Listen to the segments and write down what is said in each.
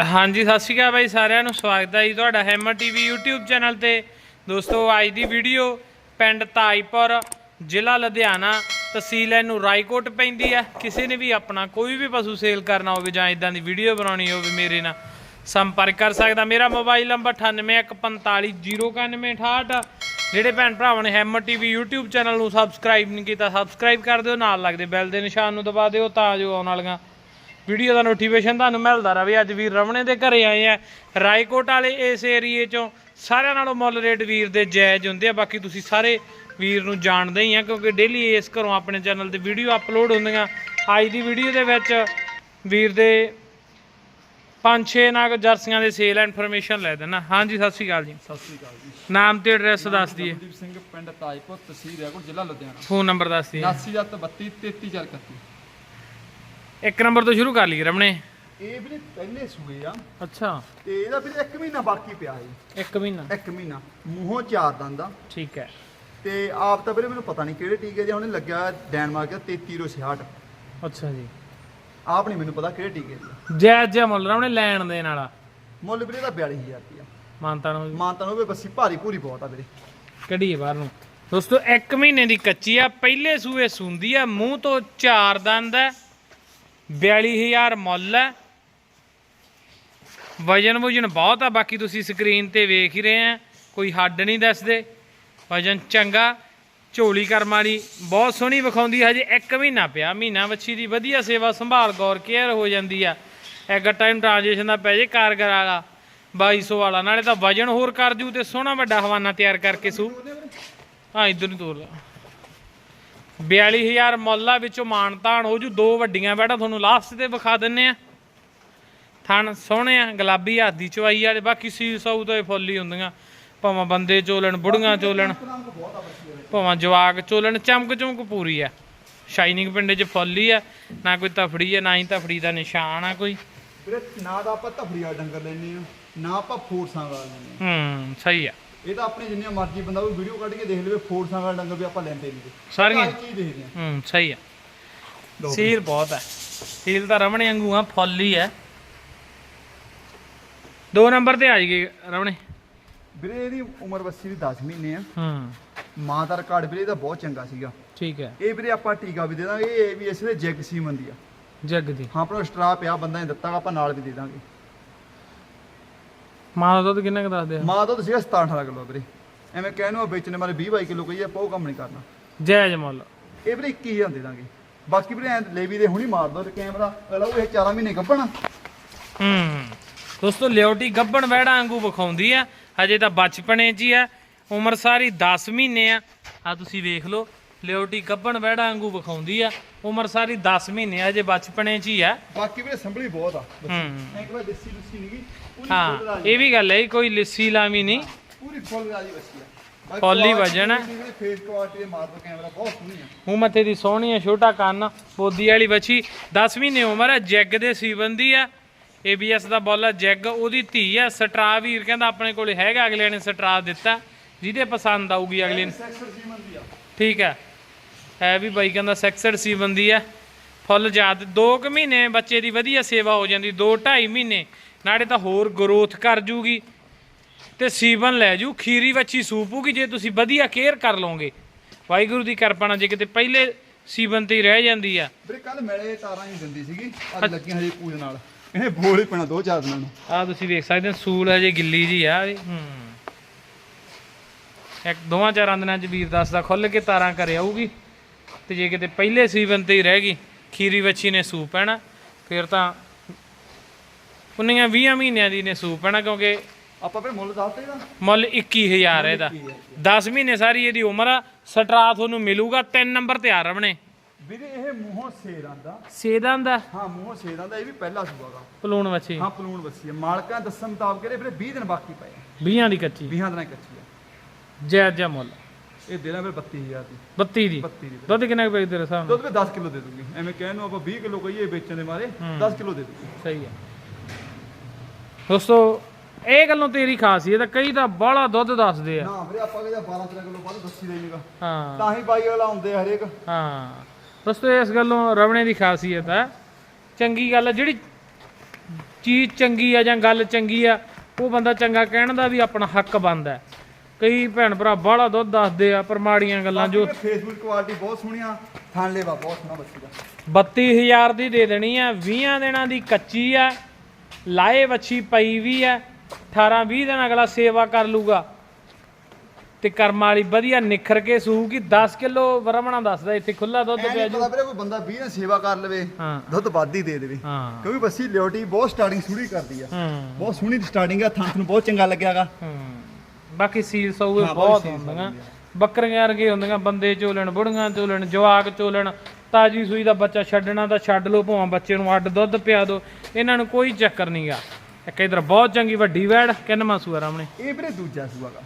ਹਾਂਜੀ, ਸਤਿ ਸ਼੍ਰੀ ਅਕਾਲ ਬਾਈ ਸਾਰਿਆਂ ਨੂੰ, ਸਵਾਗਤ ਹੈ ਜੀ ਤੁਹਾਡਾ ਹੈਮਰ ਟੀਵੀ YouTube ਚੈਨਲ ਤੇ। ਦੋਸਤੋ, ਅੱਜ ਦੀ ਵੀਡੀਓ ਪਿੰਡ ਤਾਈਪੁਰ, ਜ਼ਿਲ੍ਹਾ ਲੁਧਿਆਣਾ, ਤਹਿਸੀਲ ਇਹਨੂੰ ਰਾਏਕੋਟ ਪੈਂਦੀ ਹੈ। ਕਿਸੇ ਨੇ ਵੀ ਆਪਣਾ ਕੋਈ ਵੀ ਪਸ਼ੂ ਸੇਲ ਕਰਨਾ ਹੋਵੇ ਜਾਂ ਇਦਾਂ ਦੀ ਵੀਡੀਓ ਬਣਾਉਣੀ ਹੋਵੇ, ਮੇਰੇ ਨਾਲ ਸੰਪਰਕ ਕਰ ਸਕਦਾ। ਮੇਰਾ ਮੋਬਾਈਲ ਨੰਬਰ 9815409168 ਜਿਹੜੇ ਭੈਣ ਭਰਾਵਾਂ ਨੇ ਹੈਮਰ ਟੀਵੀ YouTube ਚੈਨਲ ਨੂੰ ਸਬਸਕ੍ਰਾਈਬ ਨਹੀਂ ਕੀਤਾ ਸਬਸਕ੍ਰਾਈਬ ਕਰ ਦਿਓ, ਨਾਲ ਲੱਗਦੇ ਬੈਲ ਦੇ ਨਿਸ਼ਾਨ ਨੂੰ ਦਬਾ ਦਿਓ ਤਾਂ ਜੋ ਆਉਣ ਵਾਲੀਆਂ ਵੀਡੀਓ ਦਾ ਨੋਟੀਫਿਕੇਸ਼ਨ ਤੁਹਾਨੂੰ ਮਿਲਦਾ ਰਵੇ ਅੱਜ ਵੀਰ ਰਮਣੇ ਦੇ ਘਰੇ ਆਏ ਆ ਰਾਏਕੋਟ ਵਾਲੇ ਇਸ ਏਰੀਏ ਚੋਂ। ਸਾਰਿਆਂ ਨਾਲੋਂ ਮੁੱਲ ਰੇਟ ਵੀਰ ਦੇ ਜਾਇਜ਼ ਹੁੰਦੇ ਆ। ਬਾਕੀ ਤੁਸੀਂ ਸਾਰੇ ਵੀਰ ਨੂੰ ਜਾਣਦੇ ਹੀ ਆ ਕਿਉਂਕਿ ਡੇਲੀ ਇਸ ਘਰੋਂ ਆਪਣੇ ਚੈਨਲ ਤੇ ਵੀਡੀਓ ਅਪਲੋਡ ਹੁੰਦੀਆਂ। ਅੱਜ ਦੀ ਵੀਡੀਓ ਦੇ ਵਿੱਚ ਵੀਰ ਦੇ ਪੰਜ ਛੇ ਨਾਗ ਜਰਸੀਆਂ ਦੇ ਸੇਲ ਇਨਫੋਰਮੇਸ਼ਨ ਲੈ ਦੇਣਾ। ਹਾਂਜੀ ਸਤਿ ਸ਼੍ਰੀ ਅਕਾਲ ਜੀ। ਸਤਿ ਸ੍ਰੀ ਅਕਾਲ ਜੀ। ਨਾਮ ਤੇ ਐਡਰੈਸ ਦੱਸ ਦਈਏ। ਸਿੰਘ ਪਿੰਡ ਤਾਜਪੁਰ ਤਹਿਸੀਲ ਰੈਕੋਟ ਜ਼ਿਲ੍ਹਾ ਲੁਧਿਆਣਾ। ਫੋਨ ਨੰਬਰ ਦੱਸ ਦਈਏ। 8732 33431 ਇੱਕ ਨੰਬਰ ਤੋਂ ਸ਼ੁਰੂ ਕਰ ਲਈਏ ਰਮਣੇ। ਇਹ ਵੀਰੇ ਪਹਿਲੇ ਸੂਏ ਆ। ਅੱਛਾ। ਤੇ ਇਹਦਾ ਵੀਰੇ 1 ਮਹੀਨਾ ਬਾਕੀ ਪਿਆ ਹੈ ਇੱਕ ਮਹੀਨਾ। 1 ਮਹੀਨਾ। ਮੂੰਹੋਂ ਚਾਰ ਦੰਦ ਆ। ਠੀਕ ਹੈ। ਤੇ ਆਪ ਤਾਂ ਵੀਰੇ ਮੈਨੂੰ ਪਤਾ ਨਹੀਂ ਕਿਹੜੇ ਟੀਕੇ ਦੇ ਉਹਨੇ ਲੱਗਿਆ ਡੈਨਮਾਰਕ ਦਾ 3366 ਅੱਛਾ ਜੀ। ਆਪ ਨਹੀਂ ਮੈਨੂੰ ਪਤਾ ਕਿਹੜੇ ਟੀਕੇ ਦੇ ਜੈ ਜੈ ਮੁੱਲ ਰਮਣੇ ਲੈਣ ਦੇਣ ਵਾਲਾ। ਮੁੱਲ ਵੀਰੇ ਦਾ 42000 ਰੁਪਇਆ। ਮਾਨਤਾ ਨੂੰ ਮਾਨਤਾ ਨੂੰ ਵੀ ਬੱਸੀ ਭਾਰੀ ਪੂਰੀ ਬਹੁਤ ਆ ਵੀਰੇ। ਕੱਢੀਏ ਬਾਹਰ ਨੂੰ। ਦੋਸਤੋ 1 ਮਹੀਨੇ ਦੀ ਕੱਚੀ ਆ। ਪਹਿਲੇ ਸੂਏ ਸੁੰਦੀ ਆ। ਮੂੰਹ ਤੋਂ ਚਾਰ ਦੰਦ ਹੈ 42000 ਮੁੱਲ ਹੈ। ਵਜਨ ਵਜਨ ਬਹੁਤ ਆ, ਬਾਕੀ ਤੁਸੀਂ ਸਕਰੀਨ ਤੇ ਵੇਖ ਹੀ ਰਹੇ ਆ। ਕੋਈ ਹੱਡ ਨਹੀਂ ਦੱਸਦੇ। ਵਜਨ ਚੰਗਾ, ਝੋਲੀ ਕਰਮ ਵਾਲੀ ਬਹੁਤ ਸੋਹਣੀ ਵਿਖਾਉਂਦੀ ਹਜੇ 1 ਮਹੀਨਾ ਪਿਆ। ਮਹੀਨਾ ਵੱਛੀ ਦੀ ਵਧੀਆ ਸੇਵਾ, ਸੰਭਾਲ, ਗੌਰ, ਕੇਅਰ ਹੋ ਜਾਂਦੀ ਆ। ਇੱਕ ਟਾਈਮ ਟ੍ਰਾਂਜੀਸ਼ਨ ਦਾ ਪੈ ਜੇ ਕਾਰਗਰ ਵਾਲਾ 2200 ਵਾਲਾ। ਨਾਲੇ ਤਾਂ ਵਜਨ ਹੋਰ ਕਰ ਜੂ ਤੇ ਸੋਹਣਾ ਵੱਡਾ ਹਵਾਨਾ ਤਿਆਰ ਕਰਕੇ ਸੂ। ਹਾਂ, ਇਧਰ ਨੂੰ ਤੋਰ ਲਾ। 42000 ਮੁੱਲਾ ਵਿੱਚੋਂ ਮਾਨਤਾਨ ਹੋ ਜੂ ਦੋ ਵੱਡੀਆਂ ਬੈਠਾ ਤੁਹਾਨੂੰ ਲਾਸਟ ਤੇ ਵਿਖਾ ਦਿੰਨੇ ਆ ਥਣ ਸੋਹਣੇ ਆ ਗੁਲਾਬੀ ਹਾਦੀ ਚਵਾਈ ਵਾਲੇ ਬਾਕੀ ਸੀ ਸੌ ਤੋਂ ਫੁੱਲ ਹੁੰਦੀਆਂ। ਭਾਵੇਂ ਬੰਦੇ ਚੋਲਣ ਬੁੜੀਆਂ ਚੋਲਣ ਭਾਵੇਂ ਜਵਾਕ ਚੋਲਣ ਚਮਕ ਚਮਕ ਪੂਰੀ ਆ। ਸ਼ਾਈਨਿੰਗ ਪਿੰਡੇ 'ਚ ਫੁੱਲ ਹੀ ਆ ਨਾ ਕੋਈ ਤਫੜੀ ਆ ਨਾ ਹੀ ਤਫੜੀ ਦਾ ਨਿਸ਼ਾਨ ਆ ਕੋਈ। ਵੀਰੇ ਨਾ ਤਾਂ ਆਪਾਂ ਧਫੜੀ ਵਾਲਾ ਡੰਗਰ ਲੈਨੇ ਆ ਨਾ ਆਪਾਂ ਫੋਰਸਾਂ ਵਾਲਾ ਲੈਨੇ ਆ ਹੂੰ ਸਹੀ ਆ। ਇਹ ਤਾਂ ਆਪਣੇ ਜਿੰਨੇ ਮਰਜ਼ੀ ਬੰਦਾ ਕੋਈ ਵੀਡੀਓ ਕੱਢ ਕੇ ਦੇਖ ਲਵੇ ਫੋਰਸਾਂ ਵਾਲਾ ਡੰਗਰ ਵੀ ਆਪਾਂ ਲੈਂਦੇ ਨਹੀਂ ਸਾਰੀਆਂ। ਚੀਜ਼ ਦੇਖਦੇ ਆ ਹੂੰ ਸਹੀ ਆ। ਸੀਲ ਬਹੁਤ ਹੈ ਸੀਲ ਤਾਂ ਰਮਣੇ ਵਾਂਗੂ ਆ ਫੁੱਲ ਹੀ ਹੈ ਦੋ ਨੰਬਰ ਤੇ ਆ ਜਾਈਏ ਰਮਣੇ। ਵੀਰੇ ਇਹਦੀ ਉਮਰ ਬੱਸੀ ਦੀ 10 ਮਹੀਨੇ ਆ। ਹੂੰ। ਮਾਂ ਦਾ ਰਿਕਾਰਡ ਵੀਰੇ ਇਹਦਾ ਬਹੁਤ ਚੰਗਾ ਸੀਗਾ। ਠੀਕ ਹੈ ਇਹ ਵੀਰੇ ਆਪਾਂ ਟੀਕਾ ਵੀ ਦੇ ਦਾਂਗੇ ਇਹ ਵੀ ਇਸ ਦੇ ਜੈਗ ਸੀਮਨ ਦੀ ਆ। ਜੱਗ ਦੀ। ਹਾਂ ਆਪਣਾ ਸਟਰਾ ਪਿਆ ਬੰਦਾ ਨੇ ਦਿੱਤਾ ਆਪਾਂ ਨਾਲ ਵੀ ਦੇ ਦਾਂਗੇ। ਮਾਂ ਦਾ ਦੁੱਧ ਕਿੰਨਾ ਕੁ ਦੱਸਦੇ ਆ ਮਾਂ ਦੁੱਧ ਸੀਗਾ 17 18 ਕਿਲੋ ਵੀਰੇ। ਐਵੇਂ ਕਹਿ ਨੂੰ ਵੇਚਣੇ ਮਾਰੇ 20 22 ਕਿਲੋ ਕਹੀਏ ਆਪਾਂ ਉਹ ਕੰਮ ਨਹੀਂ ਕਰਨਾ। ਜਾਇਜ਼ ਮੁੱਲ। ਇਹ ਵੀਰੇ 21000 ਦੇ ਦਾਂਗੇ। ਬਾਕੀ ਵੀਰੇ ਐਂ ਲੇਵੀ ਦੇ ਹੁਣੀ ਮਾਰ ਦੋ ਤੇ ਕੈਮਰਾ ਲਓ ਇਹ 4 ਮਹੀਨੇ ਕੱਪਣਾ ਹੂੰ। ਦੋਸਤੋ ਲਿਓਟੀ ਗੱਬਣ ਵਹਿੜਾ ਵਾਂਗੂ ਵਿਖਾਉਂਦੀ ਆ। ਹਜੇ ਤਾਂ ਬਚਪਨੇ 'ਚ ਹੀ ਆ। ਉਮਰ ਸਾਰੀ 10 ਮਹੀਨੇ ਆ। ਆ ਤੁਸੀਂ ਵੇਖ ਲਓ ਲਿਓਟੀ ਗੱਬਣ ਵਹਿੜਾ ਵਾਂਗੂ ਵਿਖਾਉਂਦੀ ਆ। ਉਮਰ ਸਾਰੀ 10 ਮਹੀਨੇ ਆ ਹਜੇ ਬਚਪਨੇ 'ਚ ਹੀ ਆ। ਬਾਕੀ ਵੀਰੇ ਸੰਭਲੀ ਬਹੁਤ ਆ। ਹੂੰ। ਇੱਕ ਵਾਰ ਦੇਸੀ ਲੁੱਸੀ ਫੁੱਲ ਹਾਂ ਇਹ ਵੀ ਗੱਲ ਹੈ ਕੋਈ ਲਿੱਸੀ ਲਾਵੀ ਨਹੀਂ। ਪੂਰੀ ਫੁੱਲ ਰਾਜੀ ਬੱਸੀ ਫੁੱਲ ਹੀ ਆ। ਵੀਰੇ ਫੇਸ ਕੁਆਲਿਟੀ ਦੇ ਮਾਰ ਦੋ ਕੈਮਰਾ ਬਹੁਤ ਸੋਹਣੀ ਆ। ਮੂੰਹ ਮੱਥੇ ਦੀ ਸੋਹਣੀ ਆ ਛੋਟਾ ਕੰਨ ਬੋਦੀ ਵਾਲੀ ਬੱਚੀ 10 ਮਹੀਨੇ ਉਮਰ ਆ ਜੈਗ ਦੇ ਸੀਬੰਦੀ ਆ। ABS ਦਾ ਬੋਲਾ ਜੈਗ ਉਹਦੀ ਧੀ ਆ ਸਟਰਾ ਵੀਰ ਕਹਿੰਦਾ ਆਪਣੇ ਕੋਲੇ ਹੈਗਾ ਅਗਲੇ ਨੇ ਸਟਰਾ ਦਿੱਤਾ। ਜਿਹਦੇ ਪਸੰਦ ਆਊਗੀ ਅਗਲੇ ਨੂੰ। ਦੀ ਠੀਕ ਹੈ ਹੈ ਵੀ ਬਾਈ ਕਹਿੰਦਾ ਸੈਕਸਡ ਸੀਬੰਦੀ ਆ। ਫੁੱਲ ਜਾਤ 2 ਕੁ ਮਹੀਨੇ ਬੱਚੇ ਦੀ ਵਧੀਆ ਸੇਵਾ ਹੋ ਜਾਂਦੀ 2 2.5 ਮਹੀਨੇ। ਨਾਲੇ ਤਾਂ ਹੋਰ ਗਰੋਥ ਕਰ ਜੂਗੀ ਤੇ ਸੀਬਨ ਲੈ ਜੂ ਖੀਰੀ ਵੱਛੀ ਸੂਪੂਗੀ ਜੇ ਤੁਸੀਂ ਵਧੀਆ ਕੇਅਰ ਕਰ ਲਓਗੇ। ਵਾਹਿਗੁਰੂ ਦੀ ਕਿਰਪਾ ਨਾਲ ਜੇ ਕਿਤੇ ਪਹਿਲੇ ਸੀਬਨ ਤੇ ਹੀ ਰਹਿ ਜਾਂਦੀ ਆ। ਵੀਰੇ ਕੱਲ ਮੈਲੇ ਤਾਰਾਂ ਹੀ ਦਿੰਦੀ ਸੀਗੀ ਅੱਜ ਲੱਗੀਆਂ ਹਜੇ ਪੂਜ ਨਾਲ। ਇਹਨੇ ਬੋਲ ਹੀ ਪੈਣਾ ਦੋ ਚਾਰ ਦਿਨਾਂ ਨੂੰ। ਆ ਤੁਸੀਂ ਵੇਖ ਸਕਦੇ ਹੋ ਸੂਲ ਹਜੇ ਗਿੱਲੀ ਜੀ ਆ ਇਹ। ਹੂੰ। ਇੱਕ ਦੋਵਾਂ ਚਾਰਾਂ ਦਿਨਾਂ ਚ ਵੀਰ ਦੱਸਦਾ ਖੁੱਲ ਕੇ ਤਾਰਾਂ ਘਰੇ ਆਊਗੀ ਤੇ ਜੇ ਕਿਤੇ ਪਹਿਲੇ ਸੀਵਨ ਤੇ ਹੀ ਰਹਿ ਗਈ ਖੀਰੀ ਵੱਛੀ ਨੇ ਸੂ ਪੈਣਾ ਫਿਰ ਤਾਂ ਉਨੀਆਂ 20 ਮਹੀਨਿਆਂ ਦੀ ਨੇ ਸੂ ਪੈਣਾ ਕਿਉਂਕਿ ਆਪਾਂ ਫਿਰ ਮੁੱਲ ਦੱਸਦੇ ਦਾ ਮੁੱਲ 21000 ਹੈ ਇਹਦਾ। 10 ਮਹੀਨੇ ਸਾਰੀ ਇਹਦੀ ਉਮਰ ਆ ਸਟਰਾ ਤੁਹਾਨੂੰ ਮਿਲੂਗਾ 3 ਨੰਬਰ ਤੇ ਆ ਰਵਣੇ ਵੀਰੇ ਇਹ ਮੂੰਹੋਂ ਸੇਰ ਆਂਦਾ। ਸੇਦਾਂ ਦਾ ਹਾਂ ਮੂੰਹੋਂ ਸੇਰ ਆਂਦਾ ਇਹ ਵੀ ਪਹਿਲਾ ਸੂਆਗਾ ਪਲੂਣ ਵੱਛੀ। ਹਾਂ ਪਲੂਣ ਬੱਸੀ ਹੈ ਮਾਲਕਾਂ ਦੱਸਣ ਮੁਤਾਬਕ ਇਹਦੇ ਵੀਰੇ 20 ਦਿਨ ਬਾਕੀ ਪਏ ਆ। 20 ਦੀ ਕੱਚੀ। 20 ਦਿਨਾਂ ਦੀ ਕੱਚੀ ਜੈ ਜੈ ਮੁੱਲ। ਇਹ ਦੇਣਾ ਫਿਰ 32000 ਦੀ। 32 ਦੀ? 32 ਦੀ। ਦੁੱਧ ਕਿੰਨਾ ਕੁ ਤੇਰੇ ਹਿਸਾਬ ਨਾਲ? ਦੁੱਧ ਵੀ 10 ਕਿਲੋ ਦੇ ਦੂੰਗੀ। ਐਵੇਂ ਕਹਿਣ ਨੂੰ ਆਪਾਂ 20 ਕਿਲੋ ਕਹੀਏ ਵੇਚਣ ਦੇ ਮਾਰੇ 10 ਕਿਲੋ ਦੇ ਦੂੰਗੀ। ਸਹੀ ਹੈ ਦੋਸਤੋ ਇਹ ਗੱਲੋਂ ਤੇਰੀ ਖਾਸੀਅਤ ਹੈ ਕਈ ਤਾਂ ਬਾਹਲਾ ਦੁੱਧ ਦੱਸਦੇ ਆ। ਨਾ ਵੀਰੇ ਆਪਾਂ ਕਹਿੰਦੇ 12 13 ਕਿਲੋ ਵੱਧ ਦੱਸੀ ਦੇ ਨਹੀਂਗਾ ਹਾਂ। ਤਾਂ ਹੀ ਬਾਈ ਵਾਲਾ ਆਉਂਦੇ ਆ ਹਰੇਕ। ਹਾਂ। ਦੋਸਤੋ ਇਸ ਗੱਲੋਂ ਰਵਣੇ ਦੀ ਖਾਸੀਅਤ ਹੈ। ਚੰਗੀ ਗੱਲ ਹੈ ਜਿਹੜੀ ਚੀਜ਼ ਚੰਗੀ ਆ ਜਾਂ ਗੱਲ ਚੰਗੀ ਆ ਉਹ ਬੰਦਾ ਚੰਗਾ ਕਹਿਣ ਦਾ ਵੀ ਆਪਣਾ ਹੱਕ ਬਣਦਾ ਹੈ। ਕਈ ਭੈਣ ਭਰਾ ਬਾਹਲਾ ਦੁੱਧ ਦੱਸਦੇ ਆ ਪਰ ਮਾੜੀਆਂ ਗੱਲਾਂ ਜੋ ਫੇਸਬੁੱਕ ਕੁਆਲਿਟੀ ਬਹੁਤ ਸੋਹਣੀਆਂ ਥਾਣ ਲੈਵਾ ਬਹੁਤ ਸੋਹਣਾ ਬੱਚੀ ਦਾ। 32000 ਦੀ ਦੇ ਦੇਣੀ ਆ 20 ਦਿਨਾਂ ਦੀ ਕੱਚੀ ਆ। ਲਾਏ ਵੱਛੀ ਪਈ ਵੀ ਆ 18 20 ਦਿਨ ਅਗਲਾ ਸੇਵਾ ਕਰ ਲੂਗਾ। ਤੇ ਕਰਮ ਵਾਲੀ ਵਧੀਆ ਨਿਖਰ ਕੇ ਸੂਗੀ 10 ਕਿਲੋ ਵਰਮਣਾ ਦੱਸਦਾ ਇੱਥੇ ਖੁੱਲਾ ਦੁੱਧ ਪਿਆ ਜੂ। ਪਤਾ ਵੀਰੇ ਕੋਈ ਬੰਦਾ 20 ਨੇ ਸੇਵਾ ਕਰ ਲਵੇ ਹਾਂ। ਦੁੱਧ ਵੱਧ ਹੀ ਦੇ ਦੇਵੇ। ਹਾਂ। ਕਿਉਂਕਿ ਬੱਸੀ ਲਿਓਟੀ ਬਹੁਤ ਸਟਾਰਟਿੰਗ ਸੂੜੀ ਕਰਦੀ ਆ। ਹੂੰ। ਬਹੁਤ ਸੋਹਣੀ ਸਟਾਰਟਿੰਗ ਆ ਥਾਂ ਨੂੰ ਬਹੁਤ ਚੰਗਾ ਲੱਗਿਆਗਾ। ਹੂੰ। ਬਾਕੀ ਸੀਲ ਸੌਗੇ ਹਾਂ, ਬਹੁਤ ਹੁੰਦੀਆਂ। ਬੱਕਰੀਆਂ ਵਰਗੇ ਹੁੰਦੀਆਂ ਬੰਦੇ ਚੋਲਣ ਬੁੜੀਆਂ ਚੋਲਣ ਜਵਾਕ ਚੋਲਣ ਤਾਜੀ ਸੂਈ ਦਾ ਬੱਚਾ ਛੱਡਣਾ ਤਾਂ ਛੱਡ ਲਓ ਭਾਵੇਂ ਬੱਚੇ ਨੂੰ ਅੱਡ ਦੁੱਧ ਪਿਆ ਦਿਓ। ਇਹਨਾਂ ਨੂੰ ਕੋਈ ਚੱਕਰ ਨਹੀਂਗਾ ਇੱਕ ਇਧਰ ਬਹੁਤ ਚੰਗੀ ਵੱਡੀ ਵੈੜ ਕਿੰਨਵਾਂ ਸੂਆ ਰਾਮਣੇ? ਇਹ ਵੀਰੇ ਦੂਜਾ ਸੂਆਗਾ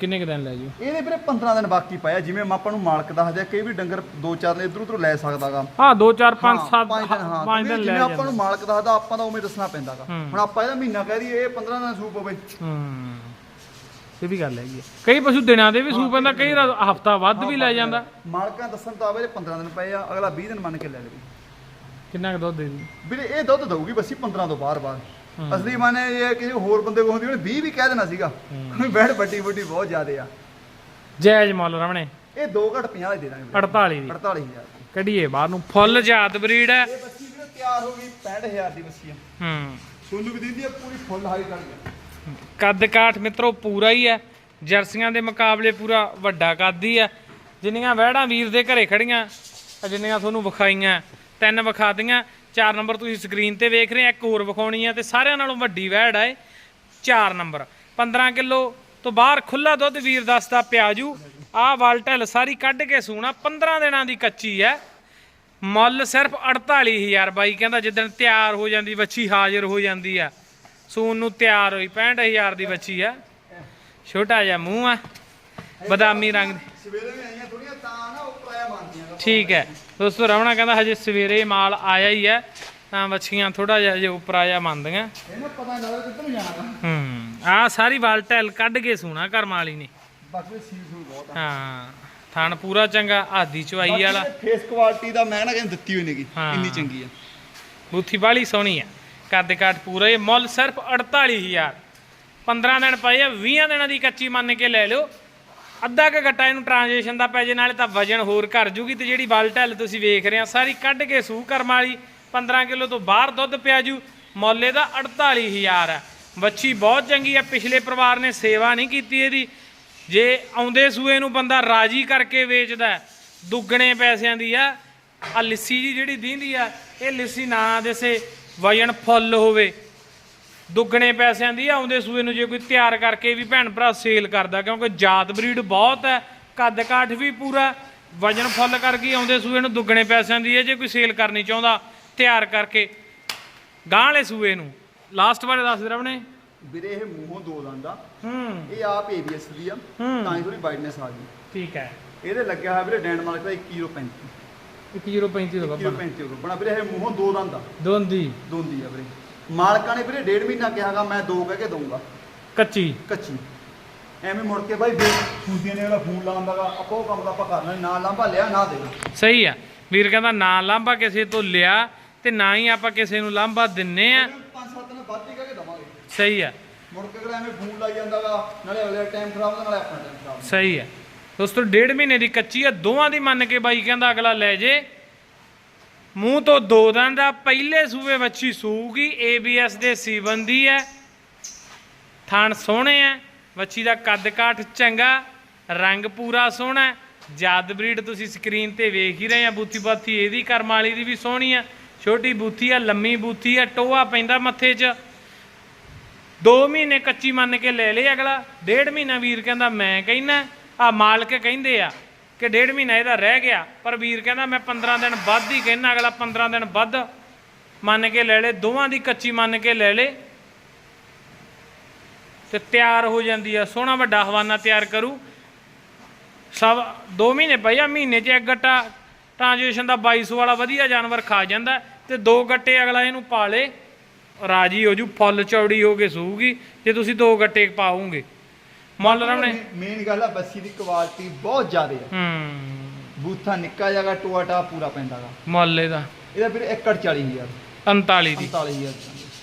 ਕਿੰਨੇ ਕੁ ਦਿਨ ਲੈ ਜੂ? ਇਹਦੇ ਵੀਰੇ 15 ਦਿਨ ਬਾਕੀ ਪਾਇਆ ਜਿਵੇਂ ਆਪਾਂ ਨੂੰ ਮਾਲਕ ਦੱਸਦੇ ਕਈ ਵੀ ਡੰਗਰ ਦੋ ਚਾਰ ਦਿਨ ਇਧਰ ਉਧਰ ਲੈ ਸਕਦਾਗਾ ਹਾਂ 2 4 5 ਹਾਂ, 7 ਪੰਜ ਦਿਨ ਹਾਂ 5 ਦਿਨ ਲੈ ਜਿਵੇਂ ਆਪਾਂ ਨੂੰ ਮਾਲਕ ਦੱਸਦਾ ਆਪਾਂ ਤਾਂ ਉਵੇਂ ਦੱਸਣਾ ਪੈਂਦਾਗਾ। ਹੁਣ ਆਪਾਂ ਇਹਦਾ ਮਹੀਨਾ ਕਹਿ ਦਈਏ ਇਹ 15 ਦਿਨ ਸੂਪ ਹੋਵੇ। ਹੂੰ। ਇਹ ਵੀ ਗੱਲ ਹੈਗੀ ਹੈ। ਕਈ ਪਸ਼ੂ ਦਿਨਾਂ ਦੇ ਵੀ ਸੂ ਪੈਂਦਾ ਕਈ ਹਫਤਾ ਵੱਧ ਵੀ ਲੈ ਜਾਂਦਾ। ਮਾਲਕਾਂ ਦੱਸਣ ਤਾਂ ਵੀਰੇ 15 ਦਿਨ ਪਏ ਆ ਅਗਲਾ 20 ਦਿਨ ਮੰਨ ਕੇ ਲੈ ਲਵੇ। ਕਿੰਨਾ ਕੁ ਦੁੱਧ ਦੇ ਦੂ ਵੀਰੇ ਇਹ ਦੁੱਧ ਦਊਗੀ ਬੱਸੀ 15 ਤੋਂ ਬਾਹਰ ਬਾਹਰ। ਅਸਲੀ ਮਾਨੇ ਇਹ ਹੈ ਕਿ ਹੋਰ ਬੰਦੇ ਕੋਲ ਹੁੰਦੀ ਉਹਨੇ 20 ਵੀ ਕਹਿ ਦੇਣਾ ਸੀਗਾ। ਬੈਡ ਵੱਡੀ ਵੱਡੀ ਬਹੁਤ ਜ਼ਿਆਦੇ ਆ। ਜਾਇਜ਼ ਮੁੱਲ ਰਾਮਣੇ। ਇਹ 2 ਘਟ 50 ਦੇ ਦਾਂਗੇ ਵੀਰੇ। 48 ਦੀ। 48000 ਕੱਢੀਏ ਬਾਹਰ ਨੂੰ। ਫੁੱਲ ਜਾਤ ਬਰੀਡ ਹੈ। ਇਹ ਬੱਸੀ ਵੀਰੇ ਤਿਆਰ ਹੋ ਗਈ 65000 ਦੀ ਬੱਸੀ ਆ। ਹੂੰ। ਸੋਨੂੰ ਵੀ ਦਿੰਦੀ ਆ ਪੂਰੀ ਫੁੱਲ ਹਾਈ ਵਾਲੀ ਆ। ਕੱਦ ਕਾਠ ਮਿੱਤਰੋ ਪੂਰਾ ਹੀ ਹੈ। ਜਰਸੀਆਂ ਦੇ ਮੁਕਾਬਲੇ ਪੂਰਾ ਵੱਡਾ ਕੱਦ ਹੀ ਹੈ। ਜਿੰਨੀਆਂ ਵਹਿੜਾਂ ਵੀਰ ਦੇ ਘਰੇ ਖੜੀਆਂ ਜਿੰਨੀਆਂ ਤੁਹਾਨੂੰ ਵਿਖਾਈਆਂ, ਤਿੰਨ ਵਿਖਾਤੀਆਂ। ਚਾਰ ਨੰਬਰ ਤੁਸੀਂ ਸਕਰੀਨ ਤੇ ਵੇਖ ਰਹੇ ਆ, ਇੱਕ ਹੋਰ ਵਿਖਾਉਣੀ ਆ ਤੇ ਸਾਰਿਆਂ ਨਾਲੋਂ ਵੱਡੀ ਵਹਿੜ ਹੈ ਚਾਰ ਨੰਬਰ। 15 ਕਿਲੋ ਤੋਂ ਬਾਹਰ ਖੁੱਲਾ ਦੁੱਧ ਵੀਰ ਦੱਸਦਾ ਪਿਆਜੂ ਆਹ ਵਾਲਟਲ ਸਾਰੀ ਕੱਢ ਕੇ ਸੂਣਾ 15 ਦਿਨਾਂ ਦੀ ਕੱਚੀ ਹੈ। ਮੁੱਲ ਸਿਰਫ 48000 ਬਾਈ, ਕਹਿੰਦਾ ਜਿੱਦਣ ਤਿਆਰ ਹੋ ਜਾਂਦੀ, ਵੱਛੀ ਹਾਜ਼ਰ ਹੋ ਜਾਂਦੀ ਆ। ਸੂਨ ਨੂੰ ਤਿਆਰ ਹੋਈ 65000 ਦੀ ਵੱਛੀ ਆ। ਛੋਟਾ ਜਿਹਾ ਮੂੰਹ ਆ ਬਦਾਮੀ ਰੰਗ ਦੀ। ਸਵੇਰੇ ਵੀ ਆਈਆਂ ਥੋੜੀਆਂ ਤਾਂ ਨਾ ਉੱਪਰ ਆਇਆ ਬਣਦੀਆਂ। ਠੀਕ ਹੈ। ਦੋਸਤੋ ਰਵਣਾ ਕਹਿੰਦਾ ਹਜੇ ਸਵੇਰੇ ਮਾਲ ਆਇਆ ਹੀ ਹੈ ਤਾਂ ਵੱਛੀਆਂ ਥੋੜਾ ਜਿਹਾ ਜੇ ਉੱਪਰ ਆਇਆ ਮੰਨਦੀਆਂ ਇਹਨੂੰ ਪਤਾ ਨਹੀਂ ਲੱਗਦਾ ਕਿੱਧਰ ਜਾਣਾ। ਹੂੰ ਆ ਸਾਰੀ ਵਾਲਟੈਲ ਕੱਢ ਕੇ ਸੂਣਾ ਕਰਮ ਵਾਲੀ ਨੇ ਬਾਕੀ ਬਹੁਤ ਆ। ਹਾਂ ਥਣ ਪੂਰਾ ਚੰਗਾ ਆਦੀ ਚਵਾਈ ਵਾਲਾ। ਫੇਸ ਕੁਆਲਿਟੀ ਦਾ ਮੈਂ ਨਾ ਕਹਿੰਦਾ ਦਿੱਤੀ ਹੋਈ ਨੇਗੀ। ਇੰਨੀ ਚੰਗੀ ਆ। ਬੂਥੀ ਬਾਲੀ ਸੋਹਣੀ ਆ। ਕਰਦੇ ਕਾਠ ਪੂਰਾ ਇਹ ਮੁੱਲ ਸਿਰਫ 48000 15 ਦਿਨ ਪਏ ਆ 20 ਦਿਨਾਂ ਦੀ ਕੱਚੀ ਮੰਨ ਕੇ ਲੈ ਲਿਓ। ਅੱਧਾ ਕ ਗੱਟਾ ਇਹਨੂੰ ਟ੍ਰਾਂਜੈਕਸ਼ਨ ਦਾ ਪੈ ਜੇ, ਨਾਲੇ ਤਾਂ ਵਜਨ ਹੋਰ ਘਰ ਜੂਗੀ ਤੇ ਜਿਹੜੀ ਬਲ ਢੱਲ ਤੁਸੀਂ ਵੇਖ ਰਹੇ ਆ, ਸਾਰੀ ਕੱਢ ਕੇ ਸੂ ਕਰਮ ਵਾਲੀ 15 ਕਿਲੋ ਤੋਂ ਬਾਹਰ ਦੁੱਧ ਪਿਆ ਜੂ, ਮੁੱਲ ਇਹਦਾ 48000 ਆ। ਵੱਛੀ ਬਹੁਤ ਚੰਗੀ ਆ, ਪਿਛਲੇ ਪਰਿਵਾਰ ਨੇ ਸੇਵਾ ਨਹੀਂ ਕੀਤੀ ਇਹਦੀ। ਜੇ ਆਉਂਦੇ ਸੂਏ ਨੂੰ ਬੰਦਾ ਰਾਜੀ ਕਰਕੇ ਵੇਚਦਾ ਦੁੱਗਣੇ ਪੈਸਿਆਂ ਦੀ ਆ ਆ ਲਿੱਸੀ ਜੀ ਜਿਹੜੀ ਦੀਂਦੀ ਆ, ਇਹ ਲਿੱਸੀ ਨਾ ਦੇਸੇ ਵਜਨ ਫੁੱਲ ਹੋਵੇ। ਦੁੱਗਣੇ ਪੈਸਿਆਂ ਦੀ ਆਉਂਦੇ ਸੂਏ ਨੂੰ ਜੇ ਕੋਈ ਤਿਆਰ ਕਰਕੇ ਵੀ ਭੈਣ ਭਰਾ ਸੇਲ ਕਰਦਾ ਕਿਉਂਕਿ ਜਾਤ ਬਰੀਡ ਬਹੁਤ ਹੈ ਕੱਦ ਕਾਠ ਵੀ ਪੂਰਾ ਵਜਨ ਫੁੱਲ ਕਰਕੇ ਹੀ ਆਉਂਦੇ ਸੂਏ ਨੂੰ ਦੁੱਗਣੇ ਪੈਸਿਆਂ ਦੀ ਹੈ ਜੇ ਕੋਈ ਸੇਲ ਕਰਨੀ ਚਾਹੁੰਦਾ ਤਿਆਰ ਕਰਕੇ। ਗਾਂ ਵਾਲੇ ਸੂਏ ਨੂੰ। ਲਾਸਟ ਬਾਰੇ ਦੱਸ ਦੇ ਰਵਣੇ। ਵੀਰੇ ਇਹ ਮੂੰਹੋਂ ਦੋ ਦੰਦਾ ਹੂੰ। ਇਹ ਆਪ ਏਬੀਐਸ ਦੀ ਆ। ਤਾਂ ਹੀ ਥੋੜੀ ਵਾਈਡਨੈਸ ਆ ਗਈ। ਠੀਕ ਹੈ। ਇਹਦੇ ਲੱਗਿਆ ਹੋਇਆ ਵੀਰੇ ਡੈਨਮਾਰਕ ਦਾ 2135 135 ਦਾ ਗੱਬਾ 2135 ਰੁਪਏ ਬਣਾ। ਵੀਰੇ ਇਹ ਮੂੰਹੋਂ ਦੋ ਦੰਦਾ ਦੋਂਦੀ। ਦੋਂਦੀ ਆ ਵੀਰੇ। ਮਾਲਕਾਂ ਨੇ ਵੀਰੇ ਡੇਢ ਮਹੀਨਾ ਕਿਹਾਗਾ ਮੈਂ ਦੋ ਕਹਿ ਕੇ ਦਊਂਗਾ। ਕੱਚੀ। ਕੱਚੀ। ਐਵੇਂ ਮੁੜ ਕੇ ਬਾਈ ਫੇਰ ਹੁੰਦੀਆਂ ਨੇ ਜਿਹੜਾ ਫੋਨ ਲਾਉਂਦਾਗਾ ਆਪਾਂ ਉਹ ਕੰਮ ਤਾਂ ਆਪਾਂ ਕਰਨਾ ਨੀ, ਲਾਂਭਾ ਲਿਆ ਨਾ ਦੇਣਾ। ਸਹੀ ਆ। ਵੀਰ ਕਹਿੰਦਾ ਨਾ ਲਾਂਭਾ ਕਿਸੇ ਤੋਂ ਲਿਆ ਤੇ ਨਾ ਹੀ ਆਪਾਂ ਕਿਸੇ ਨੂੰ ਲਾਂਭਾ ਦਿੰਨੇ ਆ। ਪੰਜ ਸੱਤ ਦਿਨ ਵੱਧ ਹੀ ਕਹਿ ਕੇ ਦਵਾਂਗੇ। ਸਹੀ ਆ। ਮੁੜ ਕੇ ਅਗਲਾ ਐਵੇਂ ਫੋਨ ਲਾਈ ਜਾਂਦਾਗਾ ਨਾਲੇ ਅਗਲੇ ਟਾਈਮ ਖਰਾਬ ਹੁੰਦਾ ਨਾਲੇ ਆਪਣਾ ਟਾਈਮ ਖਰਾਬ ਸਹੀ ਹੈ ਦੋਸਤੋ, ਡੇਢ ਮਹੀਨੇ ਦੀ ਕੱਚੀ ਆ, ਦੋਵਾਂ ਦੀ ਮੰਨ ਕੇ ਬਾਈ ਕਹਿੰਦਾ ਅਗਲਾ ਲੈ ਜੇ। ਮੂੰਹ ਤੋਂ ਦੋ ਦੰਦ ਆ ਪਹਿਲੇ ਸੂਵੇ ਵੱਛੀ ਸੂਗੀ ABS ਦੇ ਸੀਵਨ ਦੀ ਹੈ ਥਣ ਸੋਹਣੇ ਆ ਵੱਛੀ ਦਾ ਕੱਦ ਕਾਠ ਚੰਗਾ, ਰੰਗ ਪੂਰਾ ਸੋਹਣਾ ਹੈ। ਜਦ ਬਰੀਡ ਤੁਸੀਂ ਸਕਰੀਨ ਤੇ ਵੇਖ ਹੀ ਰਹੇ ਆ, ਬੂਥੀ ਬਾਥੀ ਇਹਦੀ ਕਰਮ ਵਾਲੀ ਦੀ ਵੀ ਸੋਹਣੀ ਆ ਛੋਟੀ ਬੂਥੀ ਆ, ਲੰਮੀ ਬੂਥੀ ਆ, ਟੋਆ ਪੈਂਦਾ ਮੱਥੇ 'ਚ। 2 ਮਹੀਨੇ ਕੱਚੀ ਮੰਨ ਕੇ ਲੈ ਲਈ ਅਗਲਾ। ਡੇਢ ਮਹੀਨਾ ਵੀਰ ਕਹਿੰਦਾ, ਮੈਂ ਕਹਿੰਦਾ ਆ ਮਾਲਕ ਕਹਿੰਦੇ ਆ ਕਿ ਡੇਢ ਮਹੀਨਾ ਇਹਦਾ ਰਹਿ ਗਿਆ, ਪਰ ਵੀਰ ਕਹਿੰਦਾ ਮੈਂ 15 ਦਿਨ ਵੱਧ ਹੀ ਕਹਿੰਦਾ ਅਗਲਾ 15 ਦਿਨ ਵੱਧ ਮੰਨ ਕੇ ਲੈ ਲੇ, ਦੋਵਾਂ ਦੀ ਕੱਚੀ ਮੰਨ ਕੇ ਲੈ ਲੇ। ਤੇ ਤਿਆਰ ਹੋ ਜਾਂਦੀ ਆ, ਸੋਹਣਾ ਵੱਡਾ ਹਵਾਨਾ ਤਿਆਰ ਕਰੂ। ਸਭ 2 ਮਹੀਨੇ ਪਈ ਆ, ਮਹੀਨੇ 'ਚ ਇੱਕ ਗੱਟਾ ਟ੍ਰਾਂਜੀਸ਼ਨ ਦਾ 2200 ਵਾਲਾ ਵਧੀਆ ਜਾਨਵਰ ਖਾ ਜਾਂਦਾ, ਤੇ ਦੋ ਗੱਟੇ ਅਗਲਾ ਇਹਨੂੰ ਪਾਲੇ ਰਾਜੀ ਹੋ ਜੂ, ਫੁੱਲ ਚੌੜੀ ਹੋ ਕੇ ਸੂਗੀ ਜੇ ਤੁਸੀਂ ਦੋ ਗੱਟੇ ਪਾਉਂਗੇ ਮੁੱਲ ਰਮਣੇ। ਮੇਨ ਗੱਲ ਆ ਬੱਸੀ ਦੀ ਕੁਆਲਿਟੀ ਬਹੁਤ ਜ਼ਿਆਦਾ ਆ। ਹੂੰ। ਬੂਥਾ ਨਿੱਕਾ ਜਿਹਾ ਟੋਆ ਟਾ ਪੂਰਾ ਪੈਂਦਾਗਾ ਮੁੱਲ ਇਹਦਾ। ਇਹਦਾ ਵੀਰੇ ਏਕੜ 40000 39 ਦੀ। 49000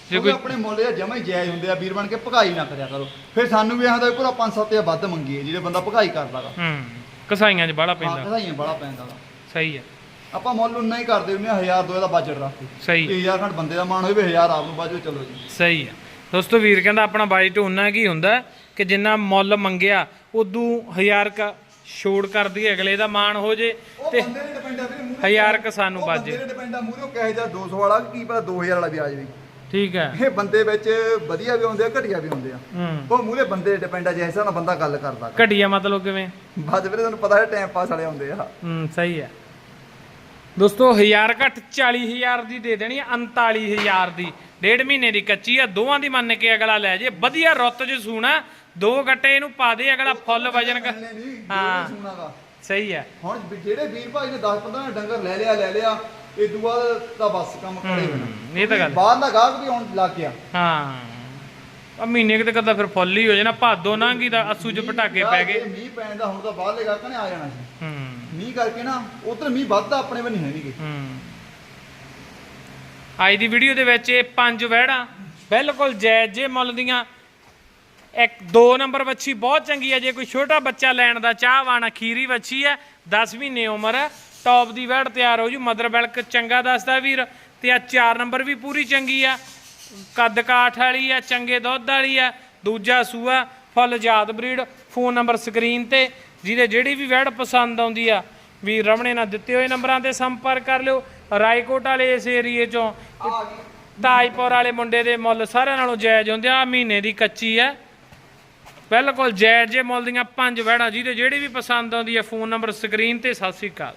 ਕਿਉਂਕਿ ਕੋਈ- ਆਪਣੇ ਮੁੱਲ ਇਹ ਜਮਾ ਹੀ ਜਾਇਜ਼ ਹੁੰਦੇ ਆ ਵੀਰ ਬਣ ਕੇ ਭਗਾਈ ਨਾ ਕਰਿਆ ਕਰੋ। ਫਿਰ ਸਾਨੂੰ ਵੀ ਆਹਦਾ ਪੂਰਾ 5-7 ਜਾਂ ਵੱਧ ਮੰਗੀਏ ਜਿਹੜੇ ਬੰਦਾ ਭਗਾਈ ਕਰਦਾਗਾ ਹੂੰ। ਕਸਾਈਆਂ 'ਚ ਬਾਹਲਾ ਹਾਂ ਪੈਂਦਾ ਕਢਾਈਆਂ ਬੜਾ ਪੈਂਦਾ ਗਾ। ਸਹੀ ਹੈ ਆਪਾਂ ਮੁੱਲ ਉਨਾ ਹੀ ਕਰਦੇ ਆ 1000 ਦੋ ਦਾ ਬਜਟ ਰੱਖ ਕੇ। ਸਹੀ ਹੈ 1000 ਖੰਡ ਬੰਦੇ ਦਾ ਮਾਣ ਹੋਵੇ 1000 ਆਪ ਨੂੰ ਬਾਜੋ ਚਲੋ ਜੀ। ਸਹੀ ਹੈ ਦੋਸਤੋ ਵੀਰ ਕਹਿੰਦਾ ਆਪਣਾ ਬਜਟ ਉਹਨਾਂ ਕੀ ਹੁੰਦਾ? ਹੈ ਕਿ ਜਿੰਨਾ ਮੁੱਲ ਮੰਗਿਆ ਉਦੋਂ ਹਜ਼ਾਰ ਕ ਛੋੜ ਕਰਦੀ ਅਗਲੇ ਦਾ ਮਾਣ ਹੋ ਜੇ ਤੇ ਬੰਦੇ ਦੇ ਡਿਪੈਂਡ ਆ ਵੀਰੇ ਮੂਹਰੇ ਹਜ਼ਾਰ ਕੁ ਸਾਨੂੰ ਉਹ ਬਾਜੇ। ਦੇ ਡਿਪੈਂਡ ਆ ਮੂਹਰੇ ਕਹੇ ਜਾ 200 ਵਾਲਾ ਕੀ ਪਤਾ 2000 ਵਾਲਾ ਵੀ। ਆ ਜਾਵੇ ਠੀਕ ਹੈ। ਇਹ ਬੰਦੇ ਵਿੱਚ ਵਧੀਆ ਵੀ ਹੁੰਦੇ ਆ ਘਟੀਆ ਵੀ ਹੁੰਦੇ ਆ। ਹੂੰ। ਉਹ ਮੂਹਰੇ ਬੰਦੇ ਡਿਪੈਂਡ ਆ ਜਿਸ ਨਾਲ ਬੰਦਾ ਗੱਲ ਕਰਦਾ। ਘਟੀਆ ਮਤਲਬ ਕਿਵੇਂ? ਬਾਅਦ ਵੀਰੇ ਤੁਹਾਨੂੰ ਪਤਾ ਹੈ ਟਾਈਮ ਪਾਸ ਵਾਲੇ ਆਉਂਦੇ ਆ। ਹੂੰ ਸਹੀ ਹੈ। ਦੋਸਤੋ 1000 ਘੱਟ 40000 ਦੀ ਦੇ ਦੇਣੀ ਹੈ, 39000 ਦੀ। ਡੇਢ ਮਹੀਨੇ ਦੀ ਕੱਚੀ ਆ ਦੋਵਾਂ ਦੀ ਮੰਨ ਕੇ ਅਗਲਾ ਲੈ ਜੇ। ਵਧੀਆ ਰੁੱਤ ਚ ਸੂਣਾ ਦੋ ਗੱਟੇ ਇਹਨੂੰ ਪਾ ਦੇ ਅਗਲਾ ਫੁੱਲ ਵਜਨ ਹਾਂ। ਸਹੀ ਹੈ ਹੁਣ ਜਿਹੜੇ ਵੀਰ ਭਾਈ ਨੇ 10 15 ਡੰਗਰ ਲੈ ਲਿਆ ਲੈ ਲਿਆ ਇਹ ਤੋਂ ਬਾਅਦ ਤਾਂ ਬਸ ਕੰਮ ਖੜੇ ਹੋਣਾ ਹੂੰ, ਇਹ ਤਾਂ ਗੱਲ। ਬਾਹਰ ਦਾ ਗਾਹਕ ਵੀ ਆਉਣ ਲੱਗ ਗਿਆ। ਹਾਂ। ਆ ਮਹੀਨੇ ਕਿਤੇ ਕਦਾ ਫਿਰ ਫੁੱਲ ਹੀ ਹੋ ਜਾਣਾ ਭਾਦੋ ਨਾਂਗੀ ਦਾ ਅਸੂ ਚ ਪਟਾਕੇ ਪੈ ਗਏ। ਜੇ ਮੀਂਹ ਪੈਣ ਦਾ ਹੁਣ ਤਾਂ ਬਾਹਰਲੇ ਗਾਹਕਾਂ ਨੇ ਆ ਜਾਣਾ ਸੀ। ਹੂੰ। ਮੀਂਹ ਕਰਕੇ ਨਾ ਉਧਰ ਮੀਂਹ ਵੱਧਦਾ ਆਪਣੇ ਵੱਲ ਨਹੀਂ ਹੈ ਨਹੀਂਗੇ ਹੂੰ। ਅੱਜ ਦੀ ਵੀਡੀਓ ਦੇ ਵਿੱਚ ਇਹ ਪੰਜ ਵਹਿੜਾਂ ਬਿਲਕੁਲ ਜਾਇਜ਼ ਜੇ ਮੁੱਲ ਦੀਆਂ ਇੱਕ ਦੋ ਨੰਬਰ ਵੱਛੀ ਬਹੁਤ ਚੰਗੀ ਹੈ ਜੇ ਕੋਈ ਛੋਟਾ ਬੱਚਾ ਲੈਣ ਦਾ ਚਾਹਵਾਨ ਅਖੀਰੀ ਵੱਛੀ ਹੈ 10 ਮਹੀਨੇ ਉਮਰ ਹੈ ਟੌਪ ਦੀ ਵਹਿੜ ਤਿਆਰ ਹੋ ਜੂ ਮਦਰ ਬਿਲਕ ਚੰਗਾ ਦੱਸਦਾ ਵੀਰ ਤੇ ਆ ਚਾਰ ਨੰਬਰ ਵੀ ਪੂਰੀ ਚੰਗੀ ਆ ਕੱਦ ਕਾਠ ਵਾਲੀ ਆ ਚੰਗੇ ਦੁੱਧ ਵਾਲੀ ਆ ਦੂਜਾ ਸੂਆ ਫੁੱਲ ਜਾਤ ਬਰੀਡ ਫੋਨ ਨੰਬਰ ਸਕਰੀਨ ਤੇ ਜਿਹਦੇ ਜਿਹੜੀ ਵੀ ਵਹਿੜ ਪਸੰਦ ਆਉਂਦੀ ਆ ਵੀਰ ਰਮਣੇ ਨਾਲ ਦਿੱਤੇ ਹੋਏ ਨੰਬਰਾਂ ਤੇ ਸੰਪਰਕ ਕਰ ਲਿਓ ਰਾਏਕੋਟ ਵਾਲੇ ਇਸ ਏਰੀਏ ਚੋਂ ਤਾਜਪੁਰ ਵਾਲੇ ਮੁੰਡੇ ਦੇ ਮੁੱਲ ਸਾਰਿਆਂ ਨਾਲੋਂ ਜਾਇਜ਼ ਹੁੰਦੇ ਆ ਮਹੀਨੇ ਦੀ ਕੱਚੀ ਆ। ਬਿਲਕੁਲ ਜਾਇਜ਼ ਜੇ ਮੁੱਲ ਦੀਆਂ ਪੰਜ ਵਹਿੜਾਂ, ਜਿਹਦੇ ਜਿਹੜੀ ਵੀ ਪਸੰਦ ਆਉਂਦੀ ਹੈ ਫੋਨ ਨੰਬਰ, ਸਕਰੀਨ ਤੇ ਸਤਿ ਸ੍ਰੀ ਅਕਾਲ।